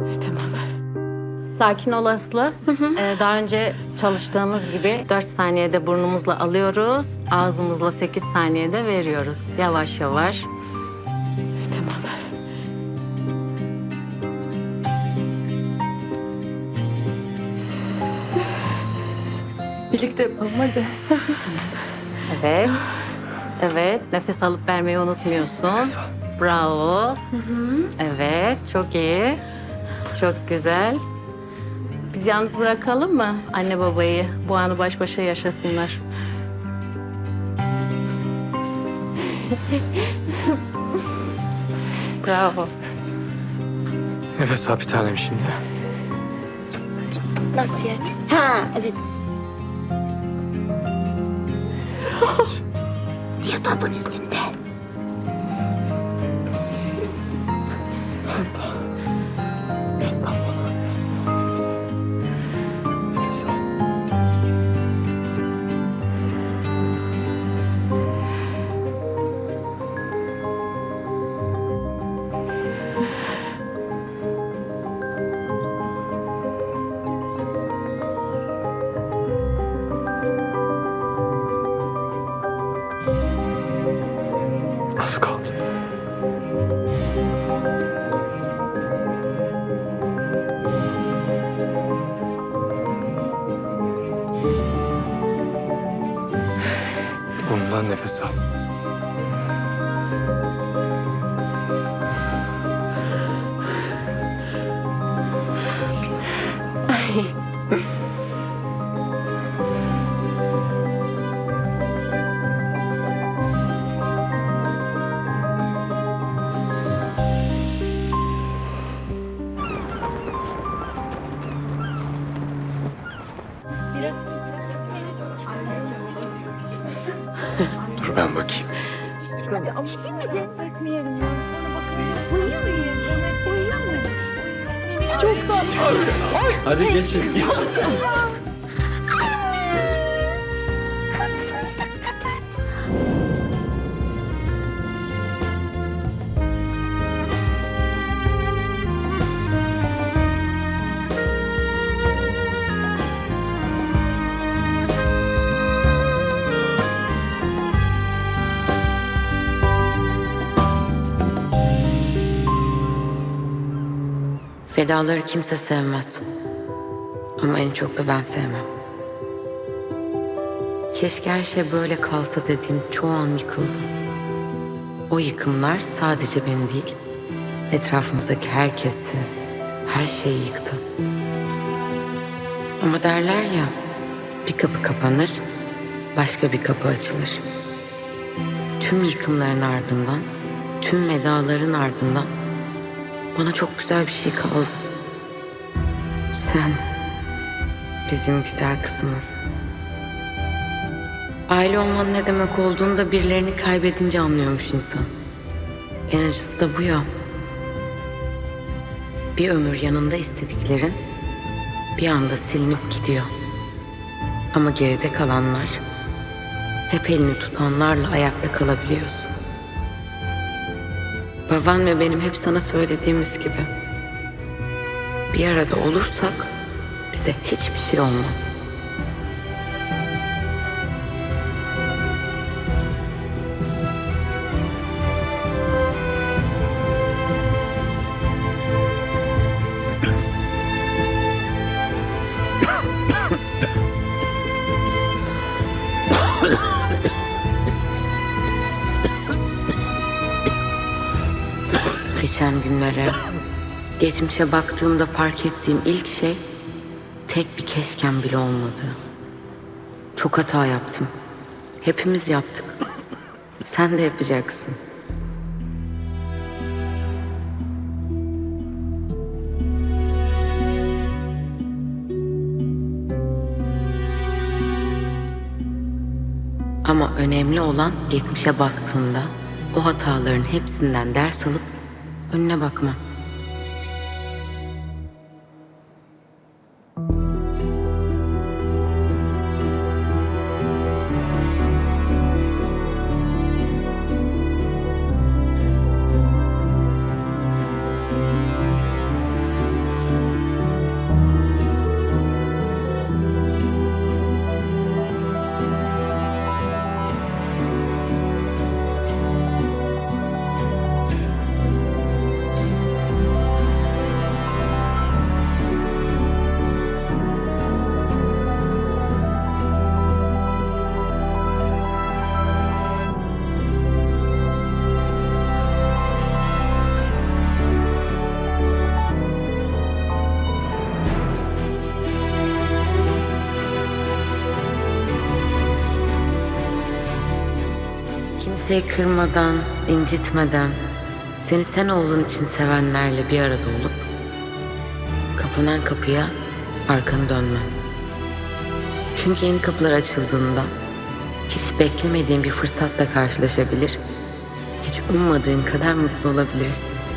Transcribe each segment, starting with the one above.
Tamam. Sakin ol Aslı. Ee, daha önce çalıştığımız gibi 4 saniyede burnumuzla alıyoruz. Ağzımızla 8 saniyede veriyoruz. Yavaş yavaş. Tamam. Birlikte yapalım hadi. Evet. Evet. Nefes alıp vermeyi unutmuyorsun. Bravo. Evet. Çok iyi. Çok güzel. Biz yalnız bırakalım mı anne babayı? Bu anı baş başa yaşasınlar. Bravo. Nefes al bir tanem şimdi. Nasıl yani? Ha evet. Yatabın üstünde. Bundan nefes al. Dur ben bakayım. Hadi geçin. Fedaları kimse sevmez. Ama en çok da ben sevmem. Keşke her şey böyle kalsa dediğim çoğu an yıkıldı. O yıkımlar sadece beni değil, etrafımızdaki herkesi, her şeyi yıktı. Ama derler ya, bir kapı kapanır, başka bir kapı açılır. Tüm yıkımların ardından, tüm vedaların ardından bana çok güzel bir şey kaldı. Sen, bizim güzel kızımız. Aile olmanın ne demek olduğunu da birilerini kaybedince anlıyormuş insan. En acısı da bu ya. Bir ömür yanında istediklerin bir anda silinip gidiyor. Ama geride kalanlar, hep elini tutanlarla ayakta kalabiliyorsun. Baban ve benim hep sana söylediğimiz gibi. Bir arada olursak bize hiçbir şey olmaz. Geçen günlere, geçmişe baktığımda fark ettiğim ilk şey tek bir keşkem bile olmadı. Çok hata yaptım. Hepimiz yaptık. Sen de yapacaksın. Ama önemli olan geçmişe baktığında o hataların hepsinden ders alıp önüne bakma. Kimseyi kırmadan, incitmeden, seni sen olduğun için sevenlerle bir arada olup kapanan kapıya arkanı dönme. Çünkü yeni kapılar açıldığında hiç beklemediğin bir fırsatla karşılaşabilir, hiç ummadığın kadar mutlu olabilirsin.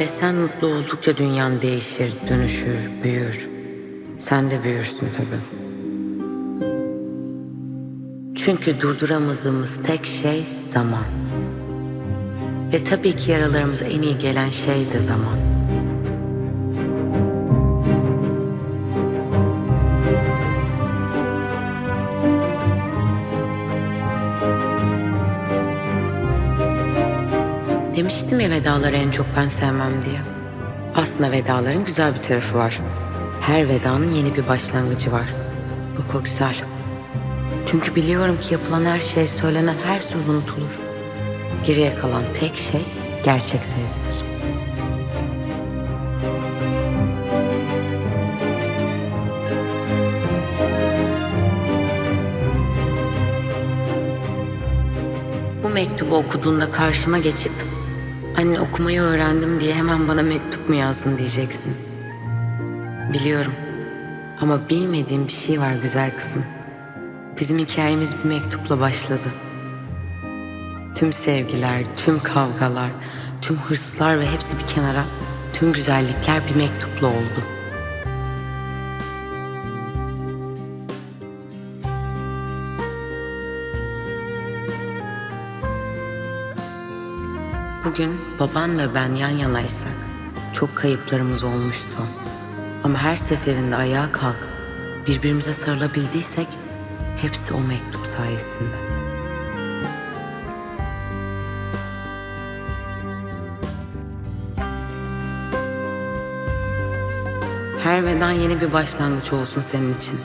Ve sen mutlu oldukça dünyan değişir, dönüşür, büyür. Sen de büyürsün tabii. Çünkü durduramadığımız tek şey zaman. Ve tabii ki yaralarımıza en iyi gelen şey de zaman. Demiştim ya vedaları en çok ben sevmem diye. Aslında vedaların güzel bir tarafı var. Her vedanın yeni bir başlangıcı var. Bak o güzel. Çünkü biliyorum ki yapılan her şey, söylenen her söz unutulur. Geriye kalan tek şey gerçek sevgidir. Bu mektubu okuduğunda karşıma geçip anne okumayı öğrendim diye hemen bana mektup mu yazdın diyeceksin. Biliyorum ama bilmediğim bir şey var güzel kızım. Bizim hikayemiz bir mektupla başladı. Tüm sevgiler, tüm kavgalar, tüm hırslar ve hepsi bir kenara, tüm güzellikler bir mektupla oldu. Bugün baban ve ben yan yanaysak çok kayıplarımız olmuştu. Ama her seferinde ayağa kalkıp birbirimize sarılabildiysek hepsi o mektup sayesinde. Her vedan yeni bir başlangıç olsun senin için.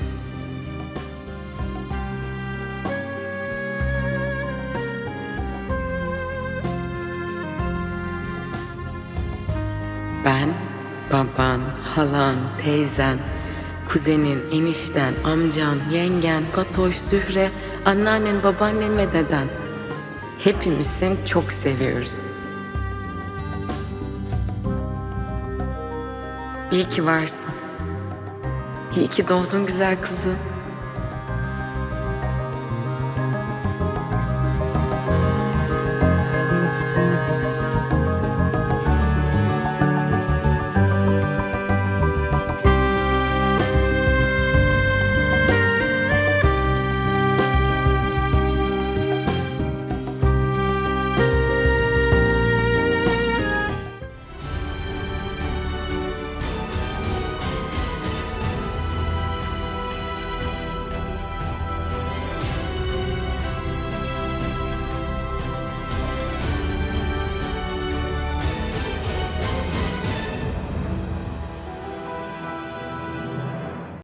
Ben, baban, halan, teyzen, kuzenin, enişten, amcan, yengen, Fatoş, Zühre, anneannen, babaannen ve deden. Hepimiz seni çok seviyoruz. İyi ki varsın. İyi ki doğdun güzel kızım.